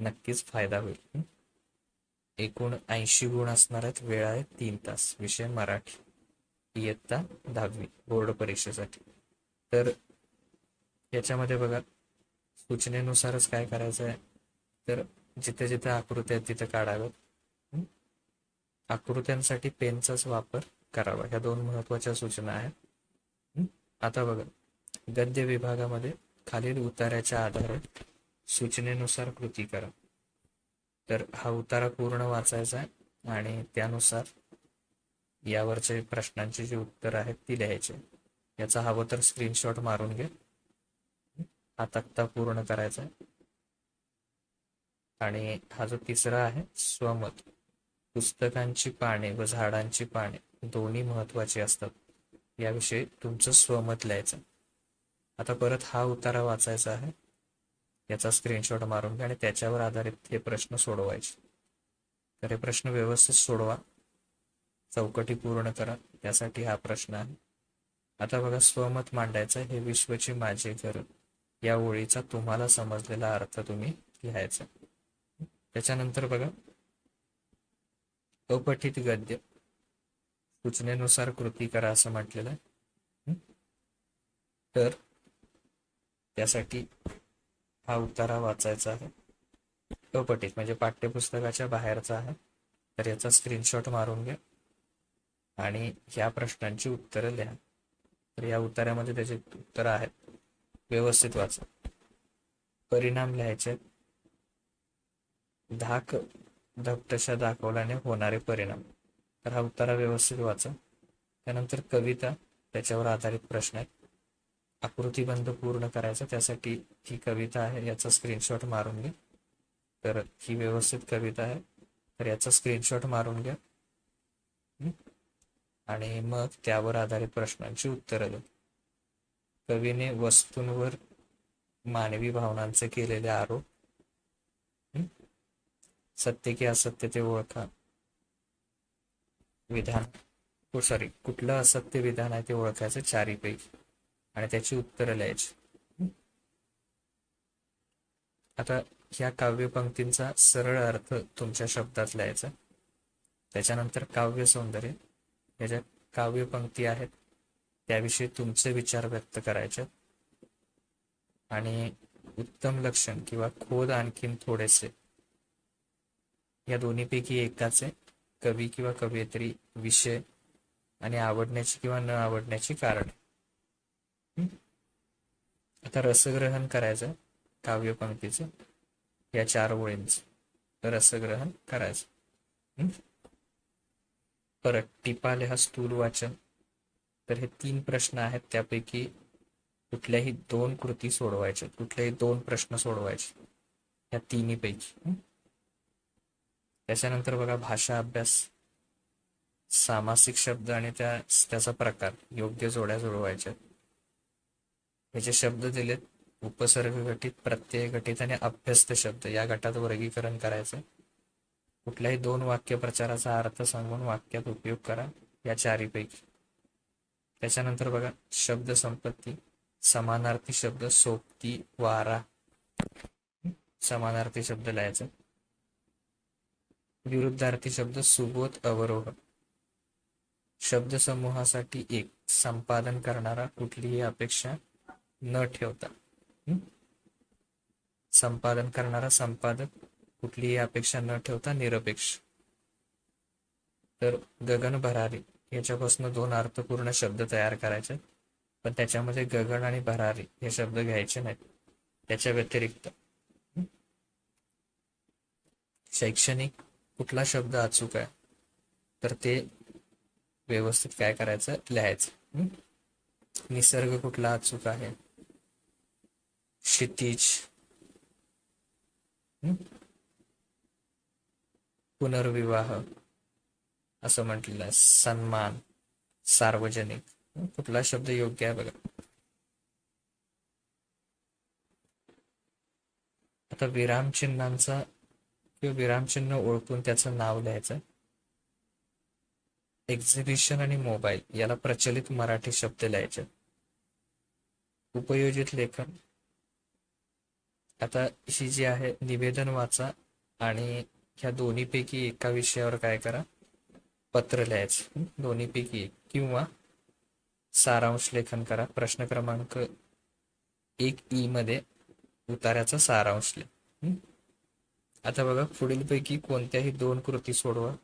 नक्कीच फायदा होईल. एकूण ऐंशी गुण असणार आहेत. वेळ आहे तीन तास. विषय मराठी. इयत्ता दहावी. बोर्ड परीक्षेसाठी. तर याच्यामध्ये बघा सूचनेनुसारच काय करायचं आहे? तर जिथे जिथे आकृत्या आहेत तिथे काढाव्यात. आकृत्यांसाठी पेनचाच वापर करावा. ह्या दोन महत्त्वाच्या सूचना आहेत. आता बघा गद्य विभागामध्ये खालील उतार्याच्या आधारे सूचनेनुसार कृती करा. तर हा उतारा पूर्ण वाचायचा आहे आणि त्यानुसार यावरचे प्रश्नांची जी उत्तर आहेत ती लिहायची. याचा हवं तर स्क्रीनशॉट मारून घे. हा तक्ता पूर्ण करायचा आहे. आणि हा जो तिसरा आहे स्वमत. पुस्तकांची पाने व झाडांची पाने दोन्ही महत्वाची असतात. याविषयी तुमचं स्वमत लिहायचं आता परत हा उतारा वाचायचा आहे. याचा स्क्रीनशॉट मारून घ्या आणि त्याच्यावर आधारित हे प्रश्न सोडवायचे. तर हे प्रश्न व्यवस्थित सोडवा. चौकटी पूर्ण करा. त्यासाठी हा प्रश्न आहे. आता बघा स्वमत मांडायचं हे विश्वची माझे घर. या ओळीचा तुम्हाला समजलेला अर्थ तुम्ही लिहायचा. त्याच्यानंतर बघा अपठित गद्य. सूचनेनुसार कृती करा असं म्हटलेलं आहे. तर त्यासाठी हा उतारा वाचायचा आहे. अपठित म्हणजे पाठ्यपुस्तकाच्या बाहेरचा आहे. तर याचा स्क्रीनशॉट मारून घ्या. आणि ह्या प्रश्नांची उत्तरं लिहा. तर या उतार्यामध्ये त्याचे उत्तरं आहेत. व्यवस्थित वाचा. परिणाम लिहायचे. आहेत. धाक धपटशा दाखवल्याने होणारे परिणाम. तर हा उत्तरा व्यवस्थित वाचा. त्यानंतर कविता त्याच्यावर आधारित प्रश्न आहेत. आकृतीबंध पूर्ण करायचा. त्यासाठी ही कविता आहे. याचा स्क्रीनशॉट मारून घ्या तर ही व्यवस्थित कविता आहे. तर याचा स्क्रीनशॉट मारून घ्या. आणि मग त्यावर आधारित प्रश्नांची उत्तरं द्या. कवीने वस्तूंवर मानवी भावनांचे केलेले आरोप. सत्य की असत्य ते ओळखा. विधान. हो, सॉरी कुठलं असत्य विधान आहे ते ओळखायचं चारीपैकी. आणि त्याची उत्तरं लिहायची. आता ह्या काव्यपंक्तींचा सरळ अर्थ तुमच्या शब्दात लिहायचा. त्याच्यानंतर काव्य सौंदर्य याच्यात काव्यपंक्ती आहेत त्याविषयी तुमचे विचार व्यक्त करायचे. आणि उत्तम लक्षण किंवा खोद आणखीन थोडेसे. या दोन्हीपैकी एकाचे कवी किंवा कवयित्री विषय आणि आवडण्याची किंवा न आवडण्याची कारण. आता रसग्रहण करायचं काव्यपंक्तीचं या चार ओळींचं. रसग्रहण करायचं. परत टिपाले हा स्थूल वाचन. तर हे तीन प्रश्न आहेत त्यापैकी कुठल्याही दोन कृती सोडवायच्या. कुठलेही दोन प्रश्न सोडवायचे. या तिन्ही पैकी त्याच्यानंतर बघा भाषा अभ्यास. सामासिक शब्द आणि त्या त्याचा प्रकार. योग्य जोड्या जुळवायच्या याचे शब्द दिलेत. उपसर्ग गटित प्रत्यय गटित आणि अभ्यस्त शब्द. या गटात वर्गीकरण करायचं कुठल्याही दोन वाक्य प्रचाराचा अर्थ सांगून वाक्यात उपयोग करा. या चारीपैकी. त्याच्यानंतर बघा शब्द संपत्ती समानार्थी शब्द सोबती वारा. समानार्थी शब्द लिहायचा. विरुद्धार्थी शब्द सुबोध अवरोह. शब्दसमूहासाठी एक संपादन करणारा कुठलीही अपेक्षा न ठेवता. संपादन करणारा संपादक कुठलीही अपेक्षा न ठेवता निरपेक्ष. तर गगन भरारी याच्यापासून दोन अर्थपूर्ण शब्द तयार करायचे पण त्याच्यामध्ये गगन आणि भरारी हे शब्द घ्यायचे नाहीत. त्याच्या व्यतिरिक्त. शैक्षणिक कुठला शब्द अचूक आहे? तर ते व्यवस्थित काय करायचं? लिहायचं. निसर्ग कुठला अचूक आहे? क्षितिज. पुनर्विवाह असं म्हटलेलं आहे. सन्मान सार्वजनिक. कुठला शब्द योग्य आहे बघा. आता विरामचिन्हांचा किंवा विरामचिन्ह ओळखून त्याचं नाव लिहायचं एक्झिबिशन आणि मोबाईल याला प्रचलित मराठी शब्द लिहायचे. उपयोजित लेखन. आता ही जी आहे निवेदन वाचा आणि ह्या दोन्हीपैकी एका विषयावर काय करा? पत्र लिहायचं. दोन्हीपैकी एक. किंवा सारांश लेखन करा. प्रश्न क्रमांक एक ई मध्ये उतार्याचा सारांश लिहा. आता बघा पुढीलपैकी कोणत्याही दोन कृती सोडवा.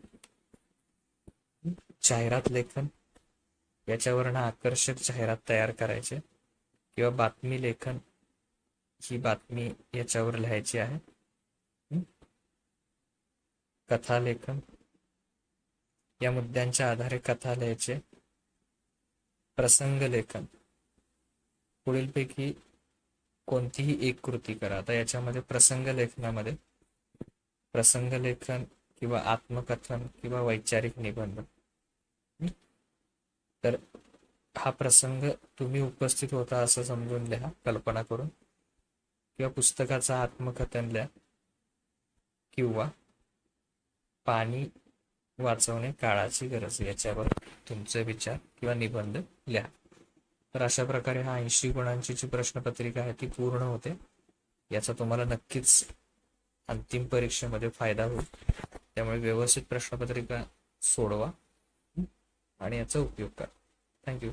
जाहिरात लेखन. याच्यावरनं आकर्षक जाहिरात तयार करायचे. किंवा बातमी लेखन. ही बातमी याच्यावर लिहायची आहे. कथालेखन कथा लेखन. या मुद्द्यांच्या आधारे कथा लिहायचे. प्रसंग लेखन. पुढीलपैकी कोणतीही एक कृती करा. आता याच्यामध्ये प्रसंग लेखनामध्ये प्रसंग लेखन किंवा आत्मकथन किंवा वैचारिक निबंध. तर हा प्रसंग तुम्ही उपस्थित होता असं समजून लिहा कल्पना करून. किंवा पुस्तकाचा आत्मकथनल्या किंवा पाणी वाचवणे काळाची गरज याच्यावर तुमचे विचार किंवा निबंध लिहा. तर अशा प्रकारे हा ऐंशी गुणांची जी प्रश्नपत्रिका आहे ती पूर्ण होते. याचा तुम्हाला नक्कीच अंतिम परीक्षेमध्ये फायदा होईल. त्यामुळे व्यवस्थित प्रश्नपत्रिका सोडवा आणि याचा उपयोग करा. थँक्यू